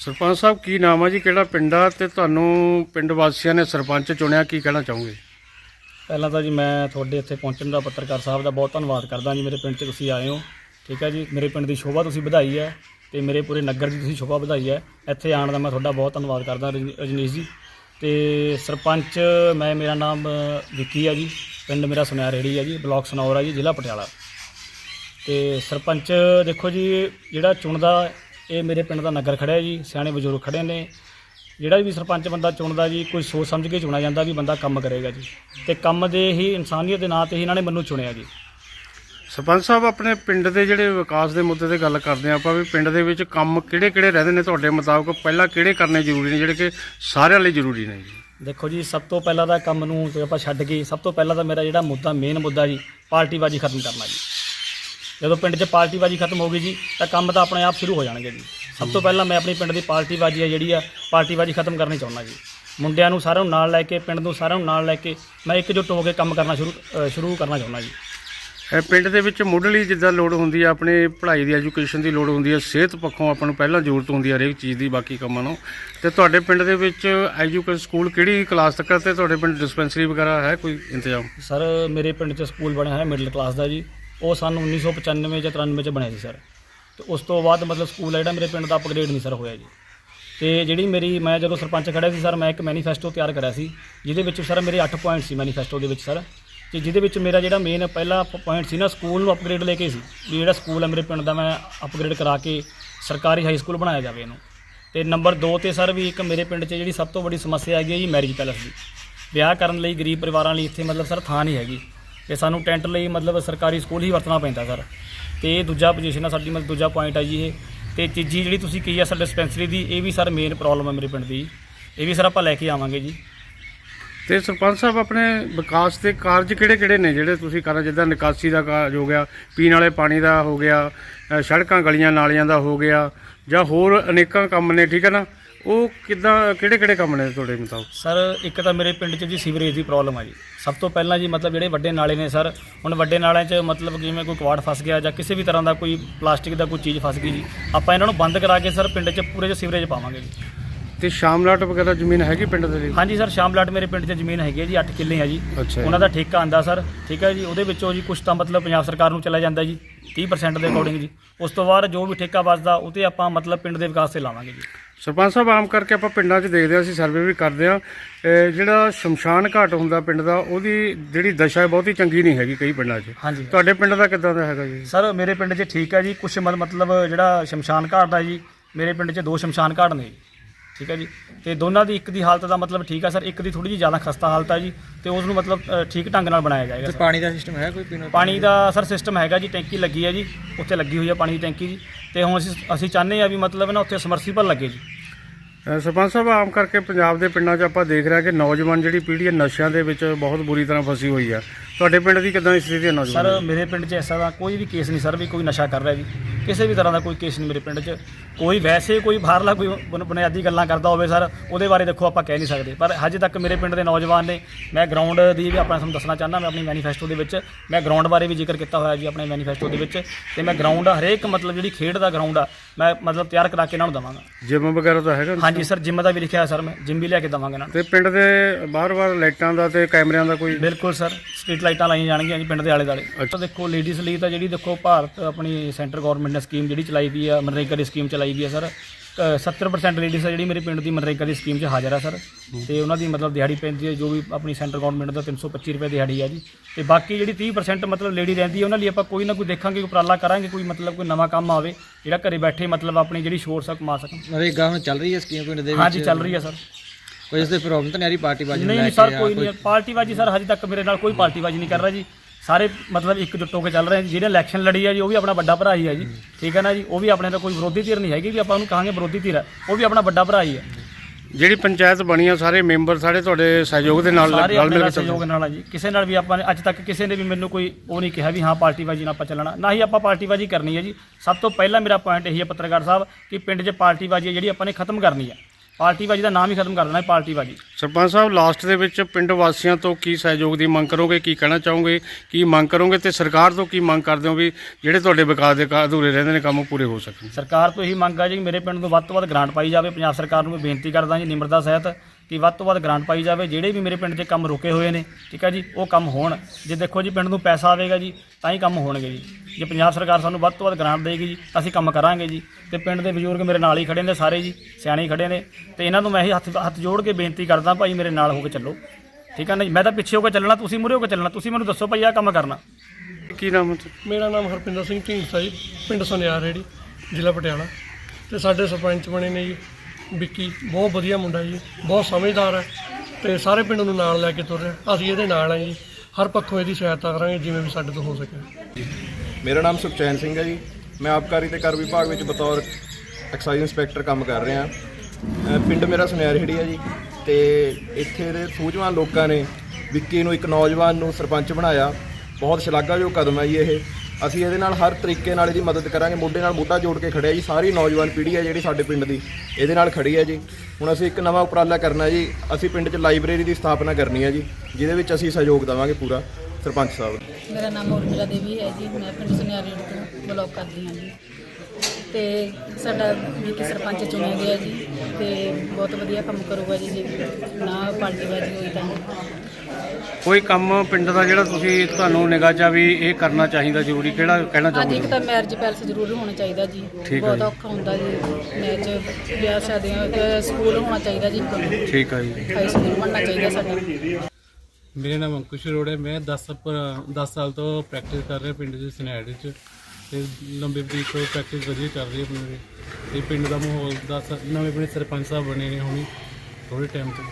ਸਰਪੰਚ ਸਾਹਿਬ, ਕੀ ਨਾਮ ਆ ਜੀ? ਕਿਹੜਾ ਪਿੰਡ ਆ? ਤੇ ਤੁਹਾਨੂੰ ਪਿੰਡ ਵਾਸੀਆਂ ਨੇ ਸਰਪੰਚ ਚੁਣਿਆ, ਕੀ ਕਹਿਣਾ ਚਾਹੋਗੇ? ਪਹਿਲਾਂ ਤਾਂ ਜੀ ਮੈਂ ਤੁਹਾਡੇ ਇੱਥੇ ਪਹੁੰਚਣ ਦਾ ਪੱਤਰਕਾਰ ਸਾਹਿਬ ਦਾ ਬਹੁਤ ਧੰਨਵਾਦ ਕਰਦਾ ਜੀ। ਮੇਰੇ ਪਿੰਡ 'ਚ ਤੁਸੀਂ ਆਏ ਹੋ, ਠੀਕ ਹੈ ਜੀ? ਮੇਰੇ ਪਿੰਡ ਦੀ ਸ਼ੋਭਾ ਤੁਸੀਂ ਵਧਾਈ ਹੈ ਤੇ ਮੇਰੇ ਪੂਰੇ ਨਗਰ ਦੀ ਤੁਸੀਂ ਸ਼ੋਭਾ ਵਧਾਈ ਹੈ। ਇੱਥੇ ਆਉਣ ਦਾ ਮੈਂ ਤੁਹਾਡਾ ਬਹੁਤ ਧੰਨਵਾਦ ਕਰਦਾ ਰਜਨੀਸ਼ ਜੀ। ਤੇ ਸਰਪੰਚ, ਮੈਂ, ਮੇਰਾ ਨਾਮ ਵਿੱਕੀ ਆ ਜੀ। ਪਿੰਡ ਮੇਰਾ ਸੁਨਿਆਰੇੜੀ ਆ ਜੀ, ਬਲਾਕ ਸਨੌਰ ਆ ਜੀ, ਜ਼ਿਲ੍ਹਾ ਪਟਿਆਲਾ। ਤੇ ਸਰਪੰਚ, ਦੇਖੋ ਜੀ, ਜਿਹੜਾ ਚੁਣਦਾ ਇਹ ਮੇਰੇ ਪਿੰਡ ਦਾ ਨਗਰ ਖੜਿਆ ਜੀ ਸਿਆਣੇ ਬਜ਼ੁਰਗ ਖੜੇ ਨੇ। ਜਿਹੜਾ ਵੀ ਸਰਪੰਚ ਬੰਦਾ ਚੁਣਦਾ ਜੀ ਕੋਈ ਸੋਚ ਸਮਝ ਕੇ ਚੁਣਿਆ ਜਾਂਦਾ ਵੀ ਬੰਦਾ ਕੰਮ ਕਰੇਗਾ ਜੀ। ਤੇ ਕੰਮ ਦੇ ਹੀ ਇਨਸਾਨੀਅਤ ਦੇ ਨਾਂ ਤੇ ਹੀ ਇਹਨਾਂ ਨੇ ਮੈਨੂੰ ਚੁਣਿਆ ਜੀ। ਸਰਪੰਚ ਸਾਹਿਬ ਆਪਣੇ ਪਿੰਡ ਦੇ ਜਿਹੜੇ ਵਿਕਾਸ ਦੇ ਮੁੱਦੇ ਤੇ ਗੱਲ ਕਰਦੇ ਆਪਾਂ ਵੀ ਪਿੰਡ ਦੇ ਵਿੱਚ ਕੰਮ ਕਿਹੜੇ ਕਿਹੜੇ ਰਹਿੰਦੇ ਨੇ ਤੁਹਾਡੇ ਮੁਤਾਬਕ? ਪਹਿਲਾਂ ਕਿਹੜੇ ਕਰਨੇ ਜ਼ਰੂਰੀ ਨੇ ਜਿਹੜੇ ਕਿ ਸਾਰਿਆਂ ਲਈ ਜ਼ਰੂਰੀ ਨੇ ਜੀ? ਦੇਖੋ ਜੀ ਸਭ ਤੋਂ ਪਹਿਲਾਂ ਤਾਂ ਕੰਮ ਨੂੰ ਤੇ ਆਪਾਂ ਛੱਡ ਕੇ ਸਭ ਤੋਂ ਪਹਿਲਾਂ ਤਾਂ ਮੇਰਾ ਜਿਹੜਾ ਮੁੱਦਾ ਮੇਨ ਮੁੱਦਾ ਜੀ ਪਾਰਟੀਬਾਜ਼ੀ ਖਤਮ ਕਰਨਾ ਜੀ। ਜਦੋਂ ਪਿੰਡ 'ਚ ਪਾਰਟੀਬਾਜ਼ੀ ਖਤਮ ਹੋ ਗਈ ਜੀ ਤਾਂ ਕੰਮ ਤਾਂ ਆਪਣੇ ਆਪ ਸ਼ੁਰੂ ਹੋ ਜਾਣਗੇ ਜੀ। ਸਭ ਤੋਂ ਪਹਿਲਾਂ ਮੈਂ ਆਪਣੀ ਪਿੰਡ ਦੀ ਪਾਰਟੀਬਾਜ਼ੀ ਹੈ ਜਿਹੜੀ ਆ ਪਾਰਟੀਬਾਜ਼ੀ ਖਤਮ ਕਰਨੀ ਚਾਹੁੰਦਾ ਜੀ। ਮੁੰਡਿਆਂ ਨੂੰ ਸਾਰਿਆਂ ਨੂੰ ਨਾਲ ਲੈ ਕੇ ਪਿੰਡ ਨੂੰ ਸਾਰਿਆਂ ਨੂੰ ਨਾਲ ਲੈ ਕੇ ਮੈਂ ਇੱਕਜੁੱਟ ਹੋ ਕੇ ਕੰਮ ਕਰਨਾ ਸ਼ੁਰੂ ਅ, ਸ਼ੁਰੂ ਕਰਨਾ ਚਾਹੁੰਦਾ ਜੀ। ਇਹ ਪਿੰਡ ਦੇ ਵਿੱਚ ਮੁੱਢਲੀ ਜਿੱਦਾਂ ਲੋੜ ਹੁੰਦੀ ਆ ਆਪਣੇ ਪੜ੍ਹਾਈ ਦੀ ਐਜੂਕੇਸ਼ਨ ਦੀ ਲੋੜ ਹੁੰਦੀ ਆ ਸਿਹਤ ਪੱਖੋਂ ਆਪਾਂ ਨੂੰ ਪਹਿਲਾਂ ਜ਼ਰੂਰਤ ਹੁੰਦੀ ਆ ਹਰੇਕ ਚੀਜ਼ ਦੀ ਬਾਕੀ ਕੰਮਾਂ ਨੂੰ। ਤੇ ਤੁਹਾਡੇ ਪਿੰਡ ਦੇ ਵਿੱਚ ਐਜੂਕੇਸ਼ਨ ਸਕੂਲ ਕਿਹੜੀ ਕਲਾਸ ਤੱਕ ਆ ਤੇ ਤੁਹਾਡੇ ਪਿੰਡ ਡਿਸਪੈਂਸਰੀ ਵਗੈਰਾ ਹੈ ਕੋਈ ਇੰਤਜ਼ਾਮ? ਸਰ ਮੇਰੇ ਪਿੰਡ 'ਚ ਸਕੂਲ ਬਣਿਆ ਹੋਇਆ ਮਿਡਲ ਕਲਾਸ ਦਾ ਜੀ। ਉਹ ਸਾਨੂੰ 1995 ਜਾਂ 93 'ਚ ਬਣਿਆ ਸੀ, ਸਰ। ਤੇ ਉਸ ਤੋਂ ਬਾਅਦ ਮਤਲਬ ਸਕੂਲ ਹੈ ਜਿਹੜਾ ਮੇਰੇ ਪਿੰਡ ਦਾ ਅਪਗ੍ਰੇਡ ਨਹੀਂ, ਸਰ, ਹੋਇਆ ਜੀ। ਤੇ ਜਿਹੜੀ ਮੇਰੀ, ਮੈਂ ਜਦੋਂ ਸਰਪੰਚ ਖੜਿਆ ਸੀ, ਸਰ, ਮੈਂ ਇੱਕ ਮੈਨੀਫੈਸਟੋ ਤਿਆਰ ਕਰਿਆ ਸੀ, ਜਿਹਦੇ ਵਿੱਚ, ਸਰ, ਮੇਰੇ 8 ਪੁਆਇੰਟ ਸੀ ਮੈਨੀਫੈਸਟੋ ਦੇ ਵਿੱਚ, ਸਰ। ਤੇ ਜਿਹਦੇ ਵਿੱਚ ਮੇਰਾ ਜਿਹੜਾ ਮੇਨ ਪਹਿਲਾ ਪੁਆਇੰਟ ਸੀ ਨਾ, ਸਕੂਲ ਨੂੰ ਅਪਗ੍ਰੇਡ ਲੈ ਕੇ ਸੀ, ਵੀ ਜਿਹੜਾ ਸਕੂਲ ਹੈ ਮੇਰੇ ਪਿੰਡ ਦਾ, ਮੈਂ ਅਪਗ੍ਰੇਡ ਕਰਾ ਕੇ ਸਰਕਾਰੀ ਹਾਈ ਸਕੂਲ ਬਣਾਇਆ ਜਾਵੇ ਇਹਨੂੰ। ਤੇ ਨੰਬਰ 2 ਤੇ, ਸਰ, ਵੀ ਇੱਕ ਮੇਰੇ ਪਿੰਡ 'ਚ ਜਿਹੜੀ ਸਭ ਤੋਂ ਵੱਡੀ ਸਮੱਸਿਆ ਹੈਗੀ ਹੈ ਜੀ ਮੈਰਿਜ ਪੈਲਸ ਦੀ। ਵਿਆਹ ਕਰਨ ਲਈ ਗਰੀਬ ਪਰਿਵਾਰਾਂ ਲਈ ਇੱਥੇ ਮਤਲਬ, ਸਰ, ਥਾਂ ਨਹੀਂ ਹੈਗੀ। ਤੇ ਸਾਨੂੰ ਟੈਂਟ ਲਈ ਮਤਲਬ ਸਰਕਾਰੀ ਸਕੂਲ ਹੀ ਵਰਤਣਾ ਪੈਂਦਾ, ਸਰ। ਤੇ ਇਹ ਦੂਜਾ ਪੋਜੀਸ਼ਨ ਆ, ਸਾਡੀ ਮਤਲਬ ਦੂਜਾ ਪੁਆਇੰਟ ਆ ਜੀ ਇਹ। ਤੇ ਤੀਜੀ ਜਿਹੜੀ ਤੁਸੀਂ ਕਹੀ ਆ ਸਰ ਡਿਸਪੈਂਸਰੀ ਦੀ, ਇਹ ਵੀ ਸਰ ਮੇਨ ਪ੍ਰੋਬਲਮ ਹੈ ਮੇਰੇ ਪਿੰਡ ਦੀ। ਇਹ ਵੀ ਸਰ ਆਪਾਂ ਲੈ ਕੇ ਆਵਾਂਗੇ ਜੀ। ਤੇ ਸਰਪੰਚ ਸਾਹਿਬ, ਆਪਣੇ ਵਿਕਾਸ ਦੇ ਕਾਰਜ ਕਿਹੜੇ ਕਿਹੜੇ ਨੇ ਜਿਹੜੇ ਤੁਸੀਂ ਕਰ ਰਹੇ ਜਿੱਦਾਂ ਨਿਕਾਸੀ ਦਾ ਕਾਰਜ ਹੋ ਗਿਆ, ਪੀਣ ਵਾਲੇ ਪਾਣੀ ਦਾ ਹੋ ਗਿਆ ਸੜਕਾਂ, ਗਲੀਆਂ, ਨਾਲੀਆਂ ਦਾ ਹੋ ਗਿਆ, ਜਾਂ ਹੋਰ ਅਨੇਕਾਂ ਕੰਮ ਨੇ, ਠੀਕ ਹੈ ਨਾ? ਉਹ ਕਿੱਦਾਂ ਕਿਹੜੇ ਕਿਹੜੇ ਕੰਮ ਨੇ ਤੁਹਾਡੇ ਮੁਤਾਬਕ? ਸਰ ਇੱਕ ਤਾਂ ਮੇਰੇ ਪਿੰਡ 'ਚ ਜੀ ਸੀਵਰੇਜ ਦੀ ਪ੍ਰੋਬਲਮ ਆ ਜੀ। ਸਭ ਤੋਂ ਪਹਿਲਾਂ ਜੀ ਮਤਲਬ ਜਿਹੜੇ ਵੱਡੇ ਨਾਲੇ ਨੇ ਸਰ ਹੁਣ ਵੱਡੇ ਨਾਲਿਆਂ 'ਚ ਮਤਲਬ ਜਿਵੇਂ ਕੋਈ ਕੁਆੜ ਫਸ ਗਿਆ ਜਾਂ ਕਿਸੇ ਵੀ ਤਰ੍ਹਾਂ ਦਾ ਕੋਈ ਪਲਾਸਟਿਕ ਦਾ ਕੋਈ ਚੀਜ਼ ਫਸ ਗਈ ਜੀ ਆਪਾਂ ਇਹਨਾਂ ਨੂੰ ਬੰਦ ਕਰਾ ਕੇ ਸਰ ਪਿੰਡ 'ਚ ਪੂਰੇ 'ਚ ਸੀਵਰੇਜ ਪਾਵਾਂਗੇ ਜੀ। ਤੇ ਸ਼ਾਮਲਾਟ ਵਗੈਰਾ ਜ਼ਮੀਨ ਹੈਗੀ ਪਿੰਡ ਦੇ ਲਈ? ਹਾਂਜੀ ਸਰ ਸ਼ਾਮਲਾਟ ਮੇਰੇ ਪਿੰਡ 'ਚ ਜ਼ਮੀਨ ਹੈਗੀ ਹੈ ਜੀ 8 ਕਿੱਲੇ ਆ ਜੀ। ਅੱਛਾ ਜੀ। ਉਹਨਾਂ ਦਾ ਠੇਕਾ ਆਂਦਾ ਸਰ ਠੀਕ ਹੈ ਜੀ ਉਹਦੇ ਵਿੱਚੋਂ ਜੀ ਕੁਝ ਤਾਂ ਮਤਲਬ ਪੰਜਾਬ ਸਰਕਾਰ ਨੂੰ ਚਲਾ ਜਾਂਦਾ ਜੀ 30% ਦੇ ਅਕੋਰਡਿੰਗ ਜੀ। ਉਸ ਤੋਂ ਬਾਅਦ ਜੋ ਵੀ ਠੇਕਾ ਵੱਜਦਾ ਉਹ ਤੇ ਆਪਾਂ ਮਤਲਬ ਪਿੰਡ ਦੇ ਵਿਕਾਸ ਤੇ ਲਾਵਾਂਗੇ ਜੀ। ਸਰਪੰਚ ਸਾਹਿਬ ਆਮ ਕਰਕੇ ਆਪਾਂ ਪਿੰਡਾਂ 'ਚ ਦੇਖਦੇ ਹਾਂ ਅਸੀਂ ਸਰਵੇ ਵੀ ਕਰਦੇ ਹਾਂ। ਇਹ ਜਿਹੜਾ ਸ਼ਮਸ਼ਾਨ ਘਾਟ ਹੁੰਦਾ ਪਿੰਡ ਦਾ ਉਹਦੀ ਜਿਹੜੀ ਦਸ਼ਾ ਹੈ ਬਹੁਤੀ ਚੰਗੀ ਨਹੀਂ ਹੈਗੀ ਕਈ ਪਿੰਡਾਂ 'ਚ। ਹਾਂਜੀ। ਤੁਹਾਡੇ ਪਿੰਡ ਦਾ ਕਿੱਦਾਂ ਦਾ ਹੈਗਾ ਜੀ? ਸਰ ਮੇਰੇ ਪਿੰਡ 'ਚ ਠੀਕ ਹੈ ਜੀ। ਕੁਝ ਮਤਲਬ ਜਿਹੜਾ ਸ਼ਮਸ਼ਾਨ ਘਾਟ ਆ ਜੀ ਮੇਰੇ ਪਿੰਡ 'ਚ ਦੋ ਸ਼ਮਸ਼ਾਨ ਘਾਟ ਨੇ। ਜੀ ਠੀਕ ਹੈ ਜੀ। ਤੇ ਦੋਨਾਂ ਦੀ ਇੱਕ ਦੀ ਹਾਲਤ ਦਾ ਮਤਲਬ ਠੀਕ ਆ ਸਰ। ਇੱਕ ਦੀ ਥੋੜੀ ਜਿਹੀ ਜ਼ਿਆਦਾ ਖਸਤਾ ਹਾਲਤ ਆ ਜੀ ਤੇ ਉਸ ਨੂੰ ਮਤਲਬ ਠੀਕ ਢੰਗ ਨਾਲ ਬਣਾਇਆ ਜਾਏਗਾ ਤੇ। ਪਾਣੀ ਦਾ ਸਿਸਟਮ ਹੈ ਕੋਈ ਪੀਣ ਪਾਣੀ ਦਾ ਸਰ ਸਿਸਟਮ ਹੈਗਾ ਜੀ। ਟੈਂਕੀ ਲੱਗੀ ਹੈ ਜੀ। ਉੱਥੇ ਲੱਗੀ ਹੋਈ ਹੈ ਪਾਣੀ ਦੀ ਟੈਂਕੀ ਜੀ। ਤੇ ਹੁਣ ਅਸੀਂ ਅਸੀਂ ਚਾਹੁੰਦੇ ਆ ਵੀ ਮਤਲਬ ਨਾ ਉੱਥੇ ਸਮਰਸੀਬਲ ਲੱਗੇ ਜੀ। ਅ, ਸਰਪੰਚ ਸਾਹਿਬ ਆਮ ਕਰਕੇ ਪੰਜਾਬ ਦੇ ਪਿੰਡਾਂ 'ਚ ਆਪਾਂ ਦੇਖ ਰਹੇ ਕਿ ਨੌਜਵਾਨ ਜਿਹੜੀ ਪੀੜ੍ਹੀ ਹੈ ਨਸ਼ਿਆਂ ਦੇ ਵਿੱਚ ਬਹੁਤ ਬੁਰੀ ਤਰ੍ਹਾਂ ਫਸੀ ਹੋਈ ਆ। ਤੁਹਾਡੇ ਪਿੰਡ ਦੀ ਕਿੱਦਾਂ ਦੀ ਸਥਿਤੀ ਹੈ ਨੌਜਵਾਨ ਸਰ ਮੇਰੇ ਪਿੰਡ 'ਚ ਐਸਾ ਦਾ ਕੋਈ ਵੀ ਕੇਸ ਨਹੀਂ ਸਰ ਵੀ ਕੋਈ ਨਸ਼ਾ ਕਰ ਰਿਹਾ ਜੀ। ਕਿਸੇ ਵੀ ਤਰ੍ਹਾਂ ਦਾ ਕੋਈ ਕੇਸ ਨਹੀਂ ਮੇਰੇ ਪਿੰਡ 'ਚ। ਕੋਈ ਵੈਸੇ ਕੋਈ ਬਾਹਰਲਾ ਕੋਈ ਬੁਨ- ਬੁਨਿਆਦੀ ਗੱਲਾਂ ਕਰਦਾ ਹੋਵੇ ਸਰ ਉਹਦੇ ਬਾਰੇ ਦੇਖੋ ਆਪਾਂ ਕਹਿ ਨਹੀਂ ਸਕਦੇ। ਪਰ ਹਜੇ ਤੱਕ ਮੇਰੇ ਪਿੰਡ ਦੇ ਨੌਜਵਾਨ ਨੇ ਮੈਂ ਗਰਾਊਂਡ ਦੀ ਵੀ ਆਪਣਾ ਤੁਹਾਨੂੰ ਦੱਸਣਾ ਚਾਹੁੰਦਾ ਮੈਂ ਆਪਣੀ ਮੈਨੀਫੈਸਟੋ ਦੇ ਵਿੱਚ ਮੈਂ ਗਰਾਊਂਡ ਬਾਰੇ ਵੀ ਜ਼ਿਕਰ ਕੀਤਾ ਹੋਇਆ ਜੀ ਆਪਣੇ ਮੈਨੀਫੈਸਟੋ ਦੇ ਵਿੱਚ। ਤੇ ਮੈਂ ਗਰਾਊਂਡ ਹਰੇਕ ਮਤਲਬ ਜਿਹੜੀ ਖੇਡ ਦਾ ਗਰਾਊਂਡ ਆ ਮੈਂ ਮਤਲਬ ਤਿਆਰ ਕਰਾ ਕੇ ਇਹਨਾਂ ਨੂੰ ਦਵਾਂਗਾ। ਜਿਮ ਵਗੈਰਾ ਤਾਂ ਹੈਗਾ ਹਾਂਜੀ ਸਰ ਜਿੰਮ ਦਾ ਵੀ ਲਿਖਿਆ ਸਰ ਮੈਂ ਜਿੰਮ ਵੀ ਲਿਆ ਕੇ ਦਵਾਂਗਾ ਇਹਨਾਂ ਨੂੰ। ਤੇ ਪਿੰਡ ਦੇ ਬਾਹਰ-ਬਾਹਰ ਲਾਈਟਾਂ ਦਾ ਤੇ ਕੈਮਰਿਆਂ ਦਾ ਕੋਈ ਬਿਲਕੁਲ ਸਰ ਸਟਰੀਟ ਲਾਈਟਾਂ ਲਾਈਆਂ ਜਾਣਗੀਆਂ ਜੀ ਪਿੰਡ ਦੇ ਆਲੇ ਦੁਆਲੇ ਤਾਂ ਦੇਖੋ ਲੇਡੀਜ਼ ਲਈ ਤਾਂ ਜਿਹੜੀ ਦੇਖੋ ਭਾਰਤ ਆਪਣੀ ਸੈਂਟਰ ਗਵਰਨਮੈਂਟ ਨੇ ਸਕੀਮ ਜਿਹੜੀ ਚਲਾਈ ਵੀ ਆ ਮਨਰੇਗਾ ਦੀ ਸਕੀਮ ਚਲਾਈ ਵੀ ਆ ਸਰ। ਅ, 70% ਲੇਡੀਜ਼ ਆ ਜਿਹੜੀ ਮੇਰੇ ਪਿੰਡ ਦੀ ਮਨਰੇਗਾ ਦੀ ਸਕੀਮ 'ਚ ਹਾਜ਼ਰ ਆ ਸਰ। ਤੇ ਉਹਨਾਂ ਦੀ ਮਤਲਬ ਦਿਹਾੜੀ ਪੈਂਦੀ ਹੈ ਜੋ ਵੀ ਆਪਣੀ ਸੈਂਟਰ ਗਵਰਨਮੈਂਟ ਦਾ 325 ਰੁਪਏ ਦਿਹਾੜੀ ਆ ਜੀ। ਤੇ ਬਾਕੀ ਜਿਹੜੀ 30% ਮਤਲਬ ਲੇਡੀ ਰਹਿੰਦੀ ਹੈ ਉਹਨਾਂ ਲਈ ਆਪਾਂ ਕੋਈ ਨਾ ਕੋਈ ਦੇਖਾਂਗੇ ਕੋਈ ਉਪਰਾਲਾ ਕਰਾਂਗੇ ਕੋਈ ਮਤਲਬ ਕੋਈ ਨਵਾਂ ਕੰਮ ਆਵੇ ਜਿਹੜਾ ਘਰੇ ਬੈਠੇ ਮਤਲਬ ਆਪਣੀ ਜਿਹੜੀ ਸੋਰਸ ਆ ਕਮਾ ਸਕਣ। ਨਰੇਗਾ ਹੁਣ ਚੱਲ ਰਹੀ ਹੈ ਸਕੀਮ ਪਿੰਡ ਦੇ ਵਿੱਚ? ਹਾਂਜੀ ਚੱਲ ਰਹੀ ਹੈ ਸਰ। ਕੋਈ ਇਸ ਦੇ ਪ੍ਰੋਬਲਮ ਤਾਂ ਨਹੀਂ ਆ ਰਹੀ ਪਾਰਟੀ ਬਾਜੀ ਨੂੰ ਨਹੀਂ ਲੈ ਨਹੀਂ ਕੇ ਸਰ ਕੋਈ ਨਹੀਂ ਪਾਰਟੀਬਾਜੀ ਸਰ ਹਜੇ ਤੱਕ ਮੇਰੇ ਨਾਲ ਕੋਈ ਪਾਰਟੀਬਾਜੀ ਨਹੀਂ ਕਰ ਰਿਹਾ ਜੀ। ਸਾਰੇ ਮਤਲਬ ਇਕਜੁੱਟ ਹੋ ਕੇ ਚੱਲ ਰਹੇ ਨੇ ਜਿਹਨੇ ਇਲੈਕਸ਼ਨ ਲੜੀ ਹੈ ਜੀ ਉਹ ਵੀ ਆਪਣਾ ਵੱਡਾ ਭਰਾ ਹੀ ਹੈ ਜੀ। ਠੀਕ ਹੈ ਨਾ ਜੀ? ਉਹ ਵੀ ਆਪਣੇ ਦਾ ਕੋਈ ਵਿਰੋਧੀ ਧਿਰ ਨਹੀਂ ਹੈਗੀ ਵੀ ਆਪਾਂ ਉਹਨੂੰ ਕਹਾਂਗੇ ਵਿਰੋਧੀ ਧਿਰ ਹੈ ਉਹ ਵੀ ਆਪਣਾ ਵੱਡਾ ਭਰਾ ਹੀ ਹੈ ਜਿਹੜੀ ਪੰਚਾਇਤ ਬਣੀ ਆ ਸਾਰੇ ਮੈਂਬਰ ਸਾਰੇ ਤੁਹਾਡੇ ਸਹਿਯੋਗ ਦੇ ਨਾਲ ਸਾਰੇ ਆਪਣੇ ਮਿਲ ਨਾਲ ਕੇ ਸਹਿਯੋਗ ਨਾਲ ਆ ਜੀ। ਕਿਸੇ ਨਾਲ ਵੀ ਆਪਾਂ ਨੇ ਅੱਜ ਤੱਕ ਕਿਸੇ ਨੇ ਵੀ ਮੈਨੂੰ ਕੋਈ ਉਹ ਨਹੀਂ ਕਿਹਾ ਵੀ ਹਾਂ ਪਾਰਟੀਬਾਜੀ ਨਾਲ ਆਪਾਂ ਚੱਲਣਾ। ਨਾ ਹੀ ਆਪਾਂ ਪਾਰਟੀਬਾਜੀ ਕਰਨੀ ਹੈ ਜੀ। ਸਭ ਤੋਂ ਪਹਿਲਾਂ ਮੇਰਾ ਪੁਆਇੰਟ ਇਹੀ ਹੈ ਪੱਤਰਕਾਰ ਸਾਹਿਬ ਕਿ ਪਿੰਡ 'ਚ ਪਾਰਟੀਬਾਜੀ ਜਿਹੜੀ ਆਪਾਂ ਨੇ ਖਤਮ ਕਰਨੀ ਹੈ ਪਾਰਟੀਬਾਜੀ ਦਾ ਨਾਮ ਹੀ ਖਤਮ ਕਰ ਦੇਣਾ ਹੈ ਪਾਰਟੀਬਾਜੀ। ਸਰਪੰਚ ਸਾਹਿਬ ਲਾਸਟ ਦੇ ਵਿੱਚ ਪਿੰਡ ਵਾਸੀਆਂ ਤੋਂ ਕੀ ਸਹਿਯੋਗ ਦੀ ਮੰਗ ਕਰੋਗੇ? ਕੀ ਕਹਿਣਾ ਚਾਹੋਗੇ? ਕੀ ਮੰਗ ਕਰੋਗੇ ਤੇ ਸਰਕਾਰ ਤੋਂ ਕੀ ਮੰਗ ਕਰਦੇ ਹੋ ਵੀ ਜਿਹੜੇ ਤੁਹਾਡੇ ਵਿਕਾਸ ਦੇ ਕਾ ਅਧੂਰੇ ਰਹਿੰਦੇ ਨੇ, ਕੰਮ ਉਹ ਪੂਰੇ ਹੋ ਸਕਣ? ਸਰਕਾਰ ਤੋਂ ਇਹੀ ਮੰਗ ਹੈ ਜੀ, ਮੇਰੇ ਪਿੰਡ ਨੂੰ ਵੱਧ ਤੋਂ ਵੱਧ ਗ੍ਰਾਂਟ ਪਾਈ ਜਾਵੇ। ਪੰਜਾਬ ਸਰਕਾਰ ਨੂੰ ਮੈਂ ਬੇਨਤੀ ਕਰਦਾ ਜੀ, ਨਿਮਰਤਾ ਸਹਿਤ ਕਿ ਵੱਧ ਤੋਂ ਵੱਧ ਗ੍ਰਾਂਟ ਪਾਈ ਜਾਵੇ। ਜਿਹੜੇ ਵੀ ਮੇਰੇ ਪਿੰਡ 'ਚ ਕੰਮ ਰੁਕੇ ਹੋਏ ਨੇ, ਠੀਕ ਹੈ ਜੀ, ਉਹ ਕੰਮ ਹੋਣ। ਜੇ ਦੇਖੋ ਜੀ, ਪਿੰਡ ਨੂੰ ਪੈਸਾ ਆਵੇਗਾ ਜੀ, ਤਾਂ ਹੀ ਕੰਮ ਹੋਣਗੇ ਜੀ। ਜੇ ਪੰਜਾਬ ਸਰਕਾਰ ਸਾਨੂੰ ਵੱਧ ਤੋਂ ਵੱਧ ਗ੍ਰਾਂਟ ਦੇਗੀ ਜੀ, ਤਾਂ ਅਸੀਂ ਕੰਮ ਕਰਾਂਗੇ ਜੀ। ਤੇ ਪਿੰਡ ਦੇ ਬਜ਼ੁਰਗ ਮੇਰੇ ਨਾਲ ਹੀ ਖੜੇ ਨੇ, ਸਾਰੇ ਜੀ, ਸਿਆਣੇ ਹੀ ਖੜੇ ਨੇ। ਤੇ ਇਹਨਾਂ ਨੂੰ ਮੈਂ ਇਹੀ ਹੱਥ ਹੱਥ ਜੋੜ ਕੇ ਬੇਨਤੀ ਕਰਦਾ ਭਾਈ ਮੇਰੇ ਨਾਲ ਹੋ ਕੇ ਚੱਲੋ। ਠੀਕ ਹੈ ਨਾ ਜੀ? ਮੈਂ ਤਾਂ ਪਿੱਛੇ ਹੋ ਕੇ ਚੱਲਣਾ ਤੁਸੀਂ ਮੂਹਰੇ ਹੋ ਕੇ ਚੱਲਣਾ। ਤੁਸੀਂ ਮੈਨੂੰ ਦੱਸੋ ਭਾਈ ਆਹ ਕੰਮ ਕਰਨਾ। ਕੀ ਨਾਮ ਹੈ ਮੇਰਾ ਨਾਮ ਹਰਪਿੰਦਰ ਸਿੰਘ ਢੀਂਡਸਾ ਜੀ ਪਿੰਡ ਸੁਨਿਆਰ ਰੇੜੀ ਜ਼ਿਲ੍ਹਾ ਪਟਿਆਲਾ। ਤੇ ਸਾਡੇ ਸਰਪੰਚ ਬਣੇ ਨੇ ਜੀ ਵਿੱਕੀ। ਬਹੁਤ ਵਧੀਆ ਮੁੰਡਾ ਜੀ ਬਹੁਤ ਸਮਝਦਾਰ ਹੈ ਤੇ ਸਾਰੇ ਪਿੰਡ ਨੂੰ ਨਾਲ ਲੈ ਕੇ ਤੁਰ ਰਿਹਾ। ਅਸੀਂ ਇਹਦੇ ਨਾਲ ਹਾਂ ਜੀ। ਹਰ ਪੱਖੋਂ ਇਹਦੀ ਸਹਾਇਤਾ ਕਰਾਂਗੇ ਜਿਵੇਂ ਵੀ ਸਾਡੇ ਤੋਂ ਹੋ ਸਕੇ। ਮੇਰਾ ਨਾਮ ਸੁਖਚੈਨ ਸਿੰਘ ਹੈ ਜੀ। ਮੈਂ ਆਬਕਾਰੀ ਤੇ ਕਰ ਵਿਭਾਗ ਵਿੱਚ ਬਤੌਰ ਐਕਸਾਈਜ਼ ਇੰਸਪੈਕਟਰ ਕੰਮ ਕਰ ਰਿਹਾ। ਪਿੰਡ ਮੇਰਾ ਸੁਨਿਆਰਹੇੜੀ ਹੈ ਜੀ। ਤੇ ਇੱਥੇ ਦੇ ਸੂਝਵਾਨ ਲੋਕਾਂ ਨੇ ਵਿੱਕੀ ਨੂੰ ਇੱਕ ਨੌਜਵਾਨ ਨੂੰ ਸਰਪੰਚ ਬਣਾਇਆ। ਬਹੁਤ ਸ਼ਲਾਘਾਯੋਗ ਕਦਮ ਹੈ ਜੀ ਇਹ। ਅਸੀਂ ਇਹਦੇ ਨਾਲ ਹਰ ਤਰੀਕੇ ਨਾਲ ਇਹਦੀ ਮਦਦ ਕਰਾਂਗੇ। ਮੋਢੇ ਨਾਲ ਮੋਢਾ ਜੋੜ ਕੇ ਖੜਿਆ ਜੀ। ਸਾਰੀ ਨੌਜਵਾਨ ਪੀੜ੍ਹੀ ਹੈ ਜਿਹੜੀ ਸਾਡੇ ਪਿੰਡ ਦੀ, ਇਹਦੇ ਨਾਲ ਖੜੀ ਹੈ ਜੀ। ਹੁਣ ਅਸੀਂ ਇੱਕ ਨਵਾਂ ਉਪਰਾਲਾ ਕਰਨਾ ਜੀ। ਅਸੀਂ ਪਿੰਡ 'ਚ ਲਾਇਬ੍ਰੇਰੀ ਦੀ ਸਥਾਪਨਾ ਕਰਨੀ ਹੈ ਜੀ, ਜਿਹਦੇ ਵਿੱਚ ਅਸੀਂ ਸਹਿਯੋਗ ਦੇਵਾਂਗੇ ਪੂਰਾ। ਸਰਪੰਚ ਸਾਹਿਬ। ਮੇਰਾ ਨਾਮ ਉਰਮਿਲਾ ਦੇਵੀ ਹੈ ਜੀ। ਮੈਂ ਪਿੰਡ ਸੁਨਿਆਰੀ ਤੋਂ ਬਲੌਕ ਕਰਦੀ ਹਾਂ ਜੀ। ਤੇ ਸਾਡਾ ਵਿਕੀ ਸਰਪੰਚ ਚੁਣਿਆ ਗਿਆ ਜੀ ਤੇ ਬਹੁਤ ਵਧੀਆ ਕੰਮ ਕਰੂਗਾ ਜੀ ਜੇ। ਨਾ ਪਾਰਟੀਬਾਜ਼ੀ ਹੋਈ ਤਾਂ। ਕੋਈ ਕੰਮ ਪਿੰਡ ਦਾ ਜਿਹੜਾ ਤੁਸੀਂ ਤੁਹਾਨੂੰ ਨਿਗਾਹ 'ਚ ਆ ਵੀ ਇਹ ਕਰਨਾ ਚਾਹੀਦਾ ਜ਼ਰੂਰੀ ਕਿਹੜਾ ਕਹਿਣਾ ਅੱਜ ਇੱਕ ਤਾਂ ਮੈਰਿਜ ਪੈਲਸ ਜ਼ਰੂਰ ਹੋਣਾ ਚਾਹੀਦਾ ਜੀ। ਠੀਕ ਹੈ ਬਹੁਤ ਜੀ। ਔਖਾ ਹੁੰਦਾ ਜੀ। ਮੈਰਿਜ ਵਿਆਹ ਸ਼ਾਦੀਆਂ ਤੇ ਸਕੂਲ ਹੋਣਾ ਚਾਹੀਦਾ ਜੀ। ਇੱਕ ਠੀਕ ਆ ਜੀ। ਹਾਈ ਸਕੂਲ ਬਣਨਾ ਚਾਹੀਦਾ ਸਾਡਾ। ਮੇਰਾ ਨਾਮ ਅੰਕੁਸ਼ ਅਰੋੜਾ ਹੈ। ਮੈਂ 10 10 ਸਾਲ ਤੋਂ ਪ੍ਰੈਕਟਿਸ ਕਰ ਰਿਹਾ ਪਿੰਡ ਦੇ ਸਨੈਡ ਵਿੱਚ। ਤੇ ਲੰਬੇ ਬਰੀਕ ਤੋਂ ਪ੍ਰੈਕਟਿਸ ਵਧੀਆ ਚੱਲ ਰਹੀ ਹੈ ਮੇਰੀ ਤੇ ਪਿੰਡ ਦਾ ਮਾਹੌਲ 10 ਨਵੇਂ ਪਿੰਡ ਸਰਪੰਚ ਸਾਹਿਬ ਬਣੇ ਨੇ ਹੁਣੀ ਥੋੜੇ ਟਾਈਮ ਤੋਂ।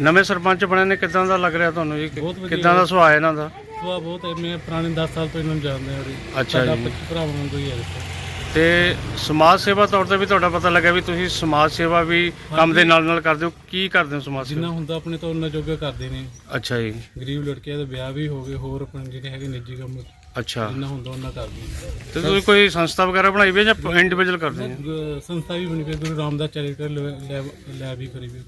ਨਵੇਂ ਸਰਪੰਚ ਬਣੇ ਨੇ ਕਿਦਾਂ ਦਾ ਲੱਗ ਰਿਹਾ ਤੁਹਾਨੂੰ ਜੀ? ਬਹੁਤ ਵਧੀਆ। ਕਿਦਾਂ ਦਾ ਸੁਭਾਅ ਇਹਨਾਂ ਦਾ? ਸੁਭਾਅ ਬਹੁਤ ਹੈ। ਮੈਂ ਪੁਰਾਣੇ 10 ਸਾਲ ਤੋਂ ਇਹਨਾਂ ਨੂੰ ਜਾਣਦਾ ਹਾਂ ਜੀ। ਅੱਛਾ ਸਾਡਾ ਜੀ। 25 ਭਰਾਵਾਂ ਵਾਂਗੂ ਹੀ ਹੈ ਰਿਸ਼ਤਾ। ਤੇ ਸਮਾਜ ਸੇਵਾ ਤੌਰ ਤੇ ਵੀ ਤੁਹਾਡਾ ਪਤਾ ਲੱਗਾ ਵੀ ਤੁਸੀਂ ਸਮਾਜ ਸੇਵਾ ਵੀ ਕੰਮ ਦੇ ਨਾਲ ਨਾਲ ਕਰਦੇ ਹੋ। ਕੀ ਕਰਦੇ ਹੋ ਸਮਾਜ ਜਿੰਨਾ ਸੇਵਾ? ਹੁੰਦਾ ਆਪਣੇ ਤੋਂ ਉਹਨਾਂ ਜੋਗਾ ਕਰਦੇ ਨੇ। ਅੱਛਾ ਜੀ। ਗਰੀਬ ਲੜਕਿਆਂ ਦੇ ਵਿਆਹ ਵੀ ਹੋ ਗਏ ਹੋਰ ਆਪਣੇ ਜਿਹੜੇ ਹੈਗੇ ਨਿੱਜੀ ਕੰਮ ਅੱਛਾ। ਜਿੰਨਾ ਹੁੰਦਾ ਉਹਨਾਂ ਕਰਦੇ ਤੇ ਤੁਸੀਂ ਕੋਈ ਸੰਸਥਾ ਵਗੈਰਾ ਬਣਾਈ ਵੀ ਹੈ ਜਾਂ ਇੰਡੀਵਿਜੂਅਲ ਕਰਦੇ ਹੋ? ਸੰਸਥਾ ਵੀ ਬਣੀ ਪਈ ਹੈ, Guru Ramdas charitable lab lab ਵੀ ਕਰੀ ਵੀ